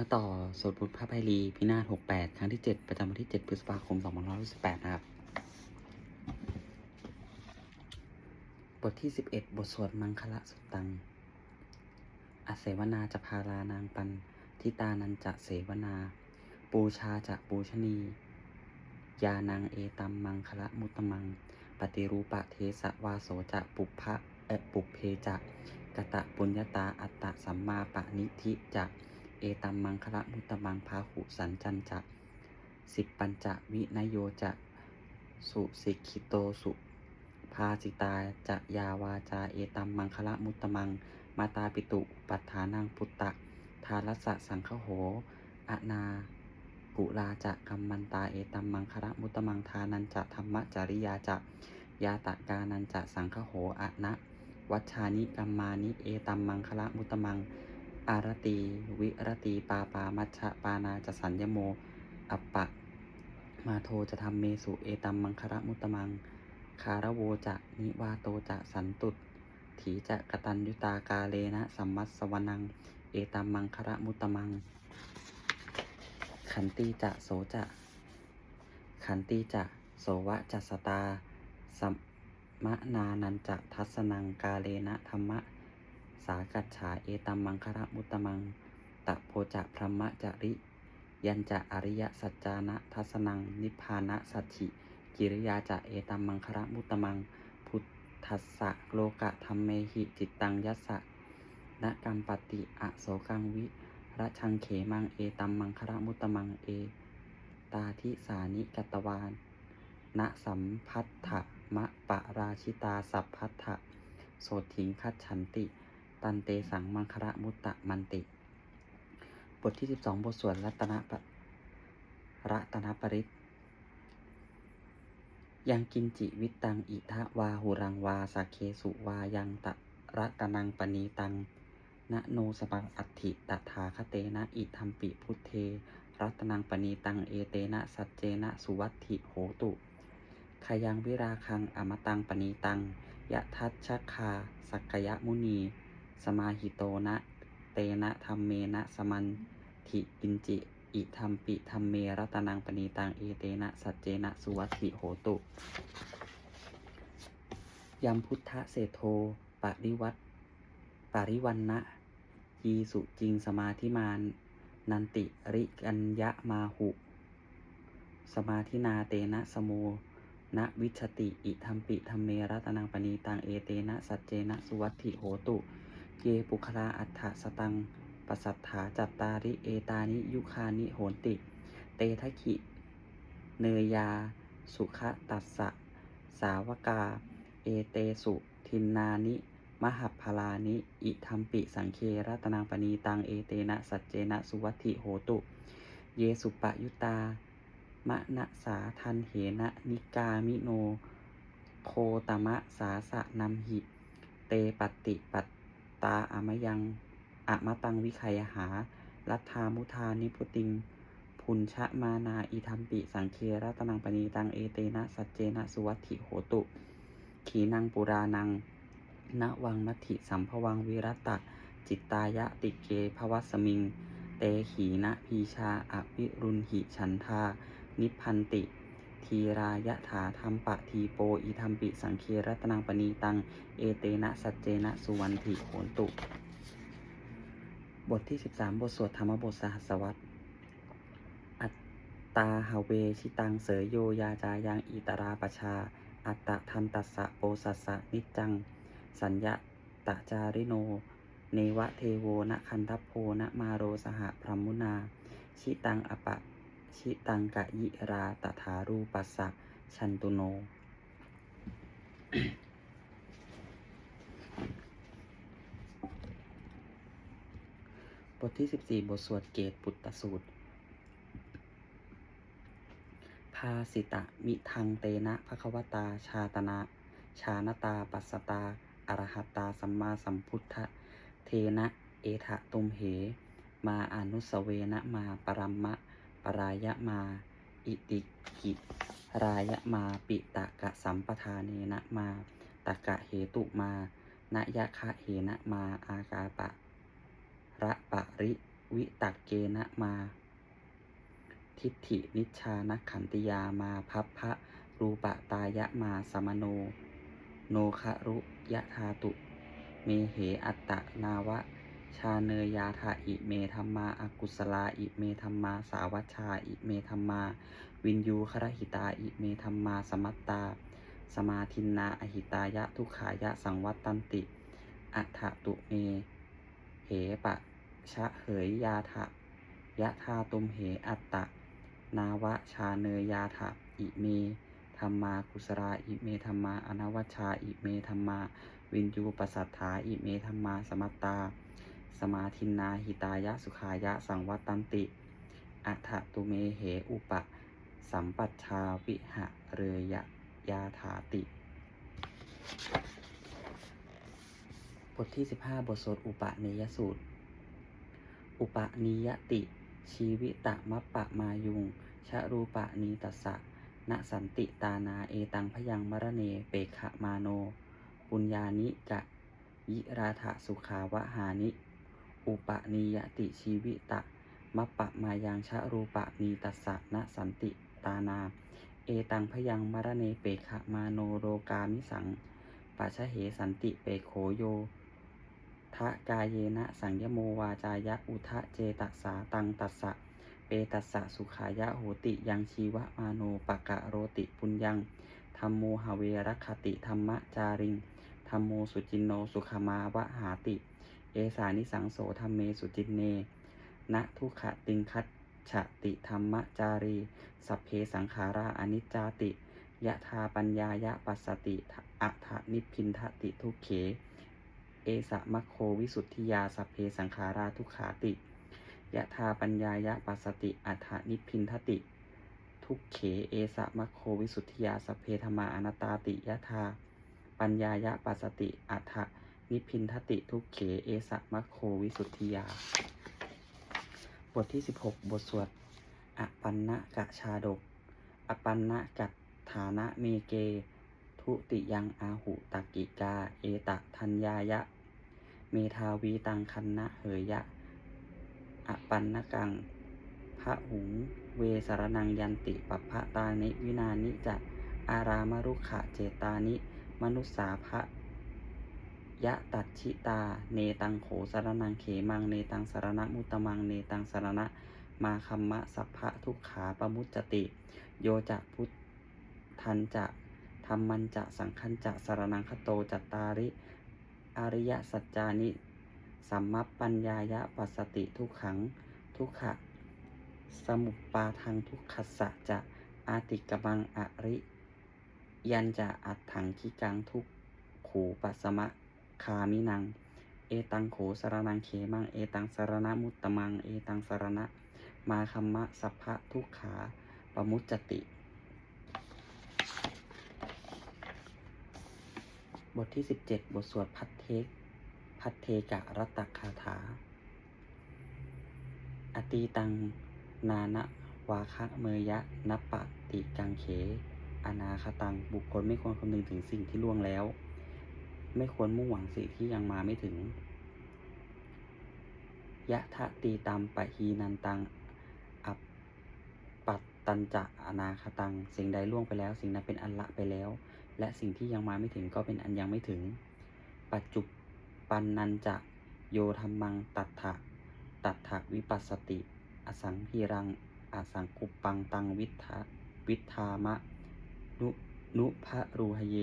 มาต่อสวดบทพระไพรีพินาศ68 ครั้งที่ 7 ประจำวันที่ 7 พฤษภาคม2568นะครับ บทที่ 11 บทสวดมังคละสุตัง อาเสวนาจะพารานางปันทิตานันจะเสวนา ปูชาจะปูชนี ยานางเอตัมมังคละมุตมัง ปฏิรูปะเทสะวาโสจะปุพพะเอปุเพจะกะตะปุญญาตาอัตตะสัมมาปะนิธิจะ เอตัมมังคละมุตตมังพาหุสันจันจะสิบปัญจวินโยจะสุสิกิโตสุภาสิตาจะยาวาจาเอตัมมังคละมุตตมัง มาตาปิตุปัฏฐานังพุตตะทารัสสะสังคโหอนากุลาจะกัมมันตาเอตัมมังคละมุตตมังทานันจะธรรมจริยาจะยาตะกานันจะสังคโหอะนะ วัชานิกัมมานิเอตัมมังคละมุตตมัง อารตี วิรตี ปาปา มัชฌะปานาจะสัญญโม อัปปะ มาโทจะทำเมสุ เอตัมมังคละมุตมัง คารโวจะนิวาโตจะสันตุถีจะกตัญยุตากาเลนะ สัมมัสสวนัง เอตัมมังคละมุตมัง ขันติจะโสจะ ขันติจะโสวะจัสตา สัมมะนานันจะทัสนังกาเลนะธรรมะ สากัจฉาเอตัมมังคละมุตตมัง ตะโพจะพรหมจริ ยันจะอริยสัจจานะทัสนัง นิพพานะสัจฉิกิริยาจะเอตัมมังคละมุตตมัง พุทธัสสะโลกะธรรมเมหิจิตตังยัสสะนะกัมปติอโศกังวิระชังเขมังเอตัมมังคละมุตตมังเอ ตาทิสานิกตวานนะสัมพัทธะมะปะราชิตาสัพพัทธะโสถิงคัจฉันติ ตันเตสังมังคละมุตตะมันติ บทที่ 12 บทสวดรัตนปะรัตนปริตยังกินจิวิตังอิทะวาหุรังวาสักเคสุวายังตะรัตนังปณีตังนะโนสปังอัติตถาคเตนะอิทัมปิพุทเท รัตนังปณีตังเอเตนะสัจเจนะสุวัติโหตุขยังวิราคังอมตังปณีตังยะทัชชะคา สักกยมุนี สมาหิโตนะ เตนะธรรมเมนะ สมันถิกินจิ อิทัมปิธรรมเมรัตนังปณีตัง เอเตนะ สัจเจนะ สุวัติโหตุยัมพุทธเศโทปริวัตปริวันนะยีสุจริงสมาธิมาน นันติริกัญญะมาหุ สมาธินาเตนะสโมนะวิชติ อิทัมปิธรรมเมรัตนังปณีตัง เอเตนะ สัจเจนะ สุวัติโหตุ เยปุคลาอัฏฐสตังปัสัทธาจัตตาริเอตานิยุคานิโหนติ เตทะขิเนยา สุขตัสสะ สาวกา เอเตสุทินนานิ มหัพพลานิ อิทัมปิสังเครัตนังปณีตังเอเตนะสัจเจนะสุวัติโหตุ เยสุปะยุตามะนะสาทันเหนะนิกามิโน โคตมะสาสะนัมหิ เตปฏิปัต ตาอามยังอะมะตังวิคยหา รัตธามุทานิพุติง พุนชะมานาอิทัมปิ สังเครัตนังปณีตังเอเตนะ สัจเจนะสุวัติโหตุ ขีนังปุรานังณวังนัตถิสัมภวังวิรัตะ จิตตายะติเกภวัสมิง เตขีนะพีชาอวิรุณหิฉันทา นิพันติ ทีรายะถาธรรมปะทีโปอิทัมปิสังเครัตนังปณีตัง เอเตนะสัจเจนะสุวรรณถิโหนตุ บทที่ 13 บทสวดธรรมบทสหัสวัตอัตตาหาเวชิตังเสยโยยาจายังอิตราปชา อัตตะทันตัสสะโปสัสสะนิจจัง สัญญะตะจาริโน เนวะเทโวนะคันทัพโพนะมาโรสหะพรหมุนา ชิตังอปะ ชิตังกะยิราตถารูปัสสะชันตุโน บทที่ 14 บทสวดเกตปุตตสูตร ภาสิตะมิทังเตนะภควตาชาตนา ชานตาปัสสตาอรหัตตาสัมมาสัมพุทธะเทนะ เอทะตุมเห มาอนุสเวนะมาปรัมมะ ปรายะมา อิติกิรายะมาปิตะกะสัมปทานเนนะมาตะกะเหตุมานยะคะเหนะมาอากาปะระปะริวิตักเกนะมา ทิฏฐินิชานักขันติยามาพัพพะรูปะตายะมาสมโน โนคะรุยะธาตุ เมเหอัตตะนาวะ ชาเนยาธาอิเมธรรมาอากุสลาอิเมธรรมาสาวัชชาอิเมธรรมา วินยูครหิตาอิเมธรรมาสมัตตา สมาทินนาอหิตายะทุขายะสังวัตตันติ อัฏฐตุเม เหปะชะเหยยาทะยะธาตุมเหอัตตะ นาวะชาเนยาทะอิเมธรรมากุสราอิเมธรรมาอนวัชชาอิเมธรรมา วินยูปสัทธาอิเมธรรมาสมัตตา สมาทินนาหิตายะสุขายะสังวัตตันติอัฏฐตุเมเหอุปะ สัมปัชชาวิหะเรยะยาถาติ บทที่ 15 บทสวดอุปนิยสูตร อุปนิยติ ชีวิตะมัปปะมายุง ชะรูปะนีตัสสะณสันติตานาเอตังพยังมรเนเปขะมาโน ปุญญานิกะ ยิราถะสุขาวะหานิ อุปนิยติชีวิตะมัปปะมายังชะรูปะนีตัสสะณสันติตานา เอตังพยังมรเนเปขะมาโนโรกามิสังปัชเหสันติเปโขโยทะกายเยนะสังยโมวาจายะอุทะเจตัสสาตังตัสสะเปตัสสะสุขายะโหติยังชีวะมาโนปะกะโรติปุญญังธรรมโมหเวรคติธรรมจาริงธรรมโมสุจินโนสุขมาวะหาติ เอสานิสังโสธรรมเมสุจินเนนะทุกขติงคัตฉติธรรมจารี สัพเพสังขาราอนิจจาติยะธาปัญญายะปัสสติอัฏฐนิพพินทติทุกเข เอสะมัคโควิสุทธิยาสัพเพสังขาราทุกขาติยะธาปัญญายะปัสสติอัฏฐนิพพินทติ ทุกเข เอสะมัคโควิสุทธิยาสัพเพธรรมาอนัตตาติยะธาปัญญายะปัสสติอัฏฐ นิพพินทติทุกเข เอสะมัคโควิสุทธิยา บทที่ 16 บทสวดอปันนะกะชาดก อปันนะกัตฐานะเมเก ทุติยังอาหุตกกิกา เอตะทัญญายะ เมทาวีตังคันนะเหยยะ อปันนะกัง พระหุง เวสารนังยันติปัพพะตานิวินานิจะ อารามรุขะเจตานิ มนุสสาภะ ยะตัดชิตา เนตังโขสารนังเขมัง เนตังสารณมุตมัง เนตังสารณะมาคัมมะสัพพะทุกขาปมุจจติ โยจะพุทธันจะธรรมันจะสังคันจะสารนังคโตจัตตาริ อริยสัจจานิสัมมัปปัญญายะปัสสติทุกขังทุกขะ สมุปปาทังทุกขสสะจะอาติกมังอริ ยันจะอัดถังคิกังทุกขูปัสสมะ คามินัง เอตังโขสารนังเขมัง เอตังสารณมุตตมัง เอตังสารณะ มาคัมมะสัพพะทุกขาปมุจจติ บทที่ 17 บทสวดพัทเทกพัทเทกะรัตตคาถา อตีตังนานะวาคะเมยะนปปะติกังเข อนาคตัง บุคคลไม่ควรคำนึงถึงสิ่งที่ล่วงแล้ว ไม่ควรมุ่งหวังสิ่งที่ยังมาไม่ถึง ยะทะตีตามปะฮีนันตัง อัปปัตตันจะอนาคตัง สิ่งใดล่วงไปแล้ว สิ่งนั้นเป็นอันละไปแล้ว และสิ่งที่ยังมาไม่ถึงก็เป็นอันยังไม่ถึง ปัจจุปันนันจะโยธรรมังตัตถะตัตถะวิปัสสติ อสังพีรัง อสังกุปปังตังวิทธาวิทธามะ นุนุพะรูหเย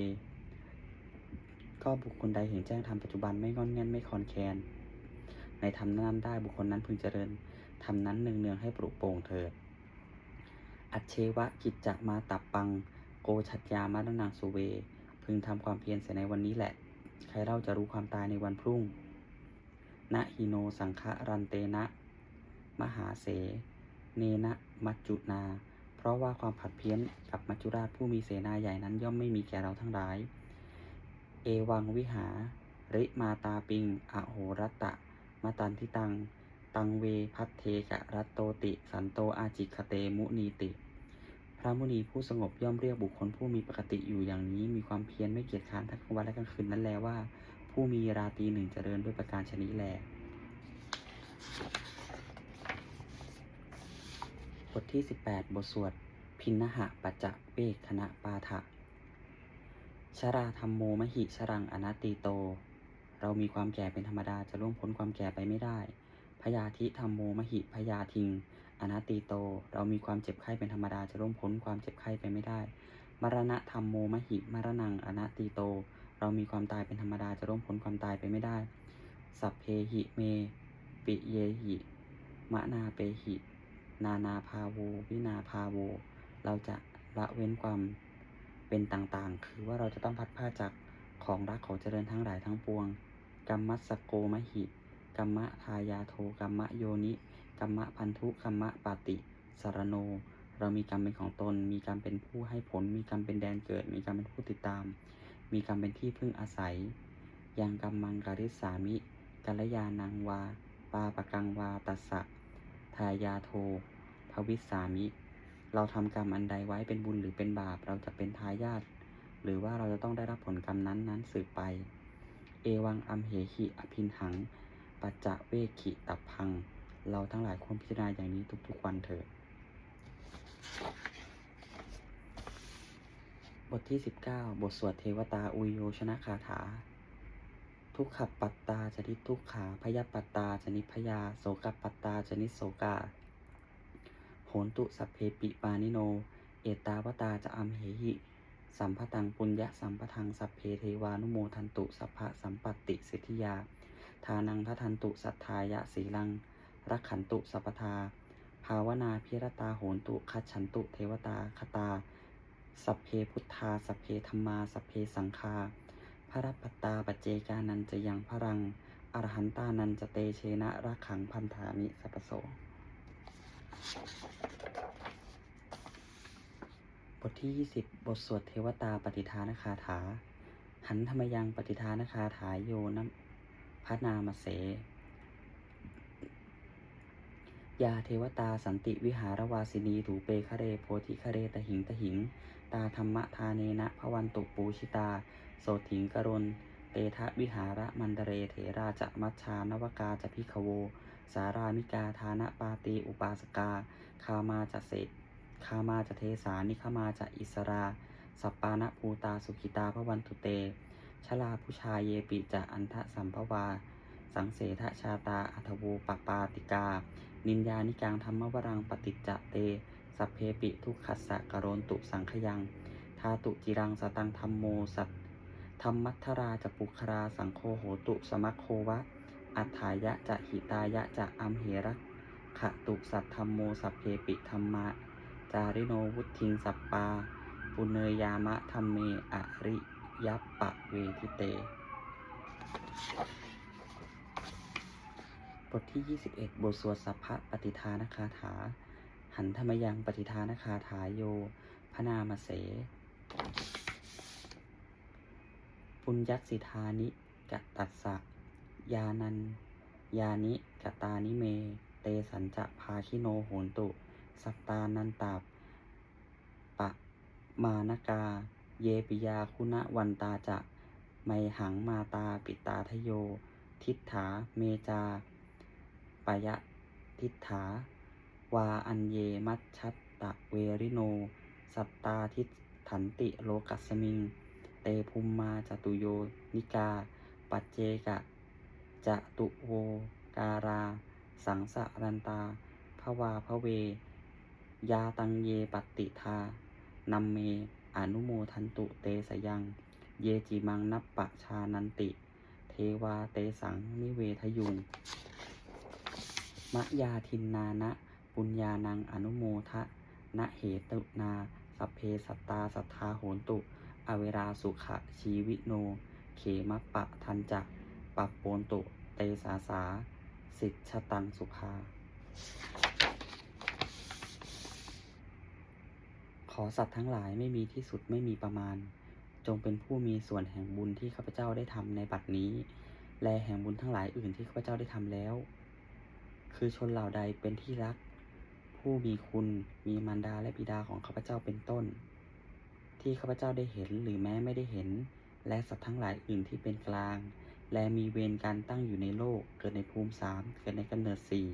ก็บุคคลใดเห็นแจ้งธรรมปัจจุบันไม่งอนแง่นไม่คลอนแคลนในธรรมนั้นได้บุคคลนั้นพึงเจริญธรรมนั้นเนืองเนืองให้ปลุกโปร่งเถิด อัจเชวะกิจจะมาตับปัง โกชัจยามารนังสุเว พึงทำความเพียรเสียในวันนี้แหละ ใครเล่าจะรู้ความตายในวันพรุ่งนะฮิโนสังฆรันเตนะ มหาเส เนนะมัจจุนา เพราะว่าความผัดเพี้ยนกับมัจจุราชผู้มีเสนาใหญ่นั้นย่อมไม่มีแก่เราทั้งหลาย เอวังวิหา ริมาตาปิง อโหรตะมาตันทิตัง ตังเวพัทเทกะรัตโตติ สันโตอาจิคเตมุนีติ พระมุนีผู้สงบย่อมเรียกบุคคลผู้มีปกติอยู่อย่างนี้ มีความเพียรไม่เกียจคร้านทั้งกลางวันและกลางคืนนั้นแลว่า ผู้มีราตรีหนึ่งเจริญด้วยประการชนิดแลบทที่ 18 บทสวด พินหะปัจจะเวกคณะปาฐะ ชราธรรมโมมหิชรังอนัตติโต เรามีความแก่เป็นธรรมดาจะล่วงพ้นความแก่ไปไม่ได้ พยาธิธรรมโมมหิพยาทิง อนัตติโต เรามีความเจ็บไข้เป็นธรรมดาจะล่วงพ้นความเจ็บไข้ไปไม่ได้ มรณะธรรมโมมหิมรณังอนัตติโต เรามีความตายเป็นธรรมดาจะล่วงพ้นความตายไปไม่ได้ สัพเพหิเม ปิเยหิมะนาเปหิ นานาพาโว วินาพาโว เราจะละเว้นความ เป็นต่างๆ คือว่าเราจะต้องพัดผ้าจากของรักของเจริญทั้งหลายทั้งปวงกัมมัสโกมหิกัมมะทายาโทกัมมะโยนิกัมมะพันธุกัมมะปาติสารโน เรามีกรรมเป็นของตน มีกรรมเป็นผู้ให้ผล มีกรรมเป็นแดนเกิด มีกรรมเป็นผู้ติดตาม มีกรรมเป็นที่พึ่งอาศัย ยังกัมมังการิสามิกัลยานังวา ปาปะกังวาตัสสะทายาโทภวิสามิ เราทำกรรมอันใดไว้เป็นบุญหรือเป็นบาป เราจะเป็นทายาทหรือว่าเราจะต้องได้รับผลกรรมนั้นนั้นสืบไป เอวังอัมเหหิอภินหัง ปัจจะเวขิตับพัง เราทั้งหลายควรพิจารณาอย่างนี้ทุกๆวันเถิด บทที่ 19 บทสวดเทวตาอุยโยชนะคาถา ทุกขปัตตาจนิทุกขาพยาปัตตาจนิพยา โสกปัตตาจนิโสกา โหนตุสัพเพปิปานิโน เอตาวตาจะอัมเหหิ สัมภตังปุญญะสัมปทังสัพเพเทวานุโมทันตุสัพพะสัมปติสิทธิยา ทานังทัทันตุสัทธายะสีลัง รักขันตุสัพทา ภาวนาพิรตาโหนตุคัจฉันตุเทวตาคตา สัพเพพุทธา สัพเพธรรมา สัพเพสังฆาพระปัตตาปัจเจกานันจะยังพรังอรหันตานันจะเตเชนะรักขังพันธามิสัพโส บทที่ 20 บทสวดเทวตาปฏิทานคาถา หันธรรมยังปฏิทานคาถาโยนะพระนามเส ยาเทวตาสันติวิหารวาสินีถูเปคะเรโพธิคะเรตหิงตหิง ตาธรรมทาเนนะพวันตุปูชิตา โสถิงกรนเตทะวิหารมันเดเรเถราจะมัชชานวกาจะพิขโว สารามิกาทานะปาตีอุปาสกา คามาจะเสคามาจะเทสานิคมาจะอิสรา สัปปานะภูตาสุขิตาพระวันตุเต ชลาผู้ชายเยปิจะอันทะสัมภวา สังเสทชาตาอัทโวปปาติกา นินยานิกังธรรมวรังปฏิจจเต สัพเพปิทุกขัสสะกโรนตุสังขยังทาตุจิรังสตังธรรมโมสัตธรรมัทธราจะปุคราสังโฆโหตุสมัคโควะ อัฏฐายะจะหิตายะจะอัมเหระขะตุสัตธรรมโมสัพเพปิธรรมะ จาริโนวุทิงสัปปา ปุเนยามะธรรมเมอริยัปปะเวทิเต บทที่ 21 บทสวดสัพพะปฏิทานคาถา หันธรรมยังปฏิทานคาถาโยพระนามเส ปุญญัสิทานิกะตัสสะ ยานันยานิกตานิเม เตสัญจะภาคิโนโหนตุ สัตตานันตาปะมานกา เยปิยาคุณวันตาจะไมหังมาตาปิตาทโย ทิฏฐาเมจาปยะทิฏฐา วาอันเยมัชชัตตะเวริโน สัตตาทิถันติโลกัสมิง เตภุมมาจตุโยนิกา ปัจเจกะ จะตุโวการา สังสะรันตาภวาพเว ยาตังเยปฏิทานัมเม อนุโมทันตุเตสยัง เยจิมังนัปปะชานันติ เทวาเตสังนิเวทยุง มะยาทินนานะ ปุญญานังอนุโมทะนะเหตุนาสัพเพสัตตาสัทธาโหนตุ อเวราสุขะชีวิโน เขมะปะทันจัก ปัปโปนตุ เตสาสา สิทชตังสุภา ขอสัตว์ทั้งหลายไม่มีที่สุดไม่มีประมาณ จงเป็นผู้มีส่วนแห่งบุญที่ข้าพเจ้าได้ทำในบัดนี้ และแห่งบุญทั้งหลายอื่นที่ข้าพเจ้าได้ทำแล้ว คือชนเหล่าใดเป็นที่รัก ผู้มีคุณมีมารดาและบิดาของข้าพเจ้าเป็นต้น ที่ข้าพเจ้าได้เห็นหรือแม้ไม่ได้เห็น และสัตว์ทั้งหลายอื่นที่เป็นกลาง และมีเวรการตั้งอยู่ในโลก เกิดในภูมิสามเกิดในกำเนิดสี่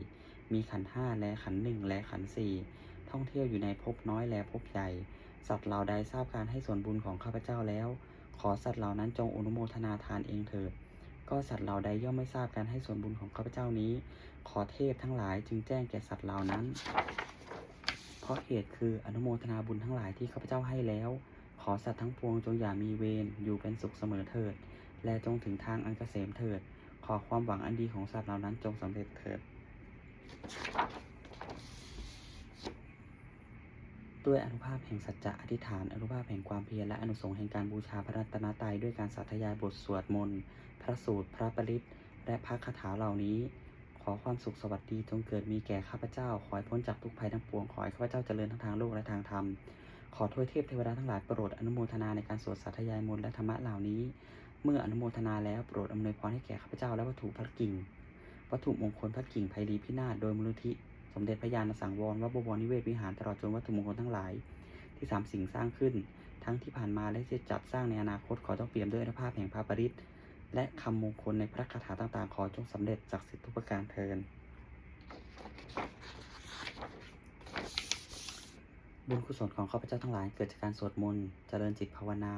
มีขันห้าและขันหนึ่งและขันสี่ท่องเที่ยวอยู่ในภพน้อยและภพใหญ่ สัตว์เหล่าใดทราบการให้ส่วนบุญของข้าพเจ้าแล้ว ขอสัตว์เหล่านั้นจงอนุโมทนาทานเองเถิด ก็สัตว์เหล่าใดย่อมไม่ทราบการให้ส่วนบุญของข้าพเจ้านี้ ขอเทพทั้งหลายจึงแจ้งแก่สัตว์เหล่านั้น เพราะเหตุคืออนุโมทนาบุญทั้งหลายที่ข้าพเจ้าให้แล้ว ขอสัตว์ทั้งปวงจงอย่ามีเวรอยู่เป็นสุขเสมอเถิด และจงถึงทางอันเกษมเถิด ขอความหวังอันดีของสัตว์เหล่านั้นจงสำเร็จเถิด ด้วยอนุภาพแห่งสัจจะอธิษฐาน อนุภาพแห่งความเพียรและอนุสงส์แห่งการบูชาพระรัตนตรัยด้วยการสาธยายบทสวดมนต์พระสูตร พระปริตและพระคาถาเหล่านี้ ขอความสุขสวัสดีจงเกิดมีแก่ข้าพเจ้า ขอให้พ้นจากทุกภัยทั้งปวง ขอให้ข้าพเจ้าเจริญทั้งทางโลกและทางธรรม ขอถ้วยเทพเทวดาทั้งหลายโปรดอนุโมทนาในการสวดสาธยายมนต์และธรรมะเหล่านี้ เมื่ออนุโมทนาแล้วโปรดอำนวยพรให้แก่ข้าพเจ้าและวัตถุพระกิ่ง วัตถุมงคลพระกิ่งไพรีพินาศโดยมูลนิธิสมเด็จพระญาณสังวรวัดบวรนิเวศวิหารตลอดจนวัตถุมงคลทั้งหลาย ที่สามสิ่งสร้างขึ้น ทั้งที่ผ่านมาและจะจัดสร้างในอนาคตขอจงเปี่ยมด้วยอนุภาพแห่งพระปริตและคำมงคลในพระคาถาต่างๆ ขอจงสำเร็จจากสิทธุประการเทินบุญกุศลของข้าพเจ้าทั้งหลายเกิดจากการสวดมนต์เจริญจิตภาวนา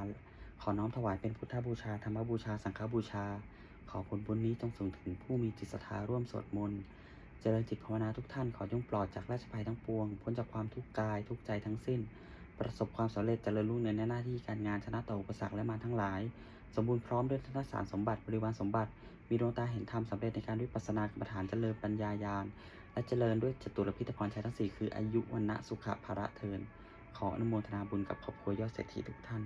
ขอน้อมถวายเป็นพุทธบูชาธรรมบูชา สังฆบูชา ขอผลบุญนี้จงส่งถึงผู้มีจิตศรัทธาร่วมสวดมนต์เจริญจิตภาวนาทุกท่านขอจงปลอดจากราชภัยทั้งปวง พ้นจากความทุกข์กายทุกใจทั้งสิ้น ประสบความสำเร็จเจริญรุ่งเรืองในหน้าที่การงานชนะต่ออุปสรรคและมารทั้งหลาย สมบูรณ์พร้อมด้วยธนสารสมบัติบริวารสมบัติ มีดวงตาเห็นธรรมสำเร็จในการวิปัสสนากรรมฐานเจริญปัญญายาณและเจริญด้วยจตุรพิธพรชัยทั้งสี่คืออายุวันนะสุขะภาระเทินขออนุโมทนาบุญกับครอบครัวยอดเศรษฐีทุกท่าน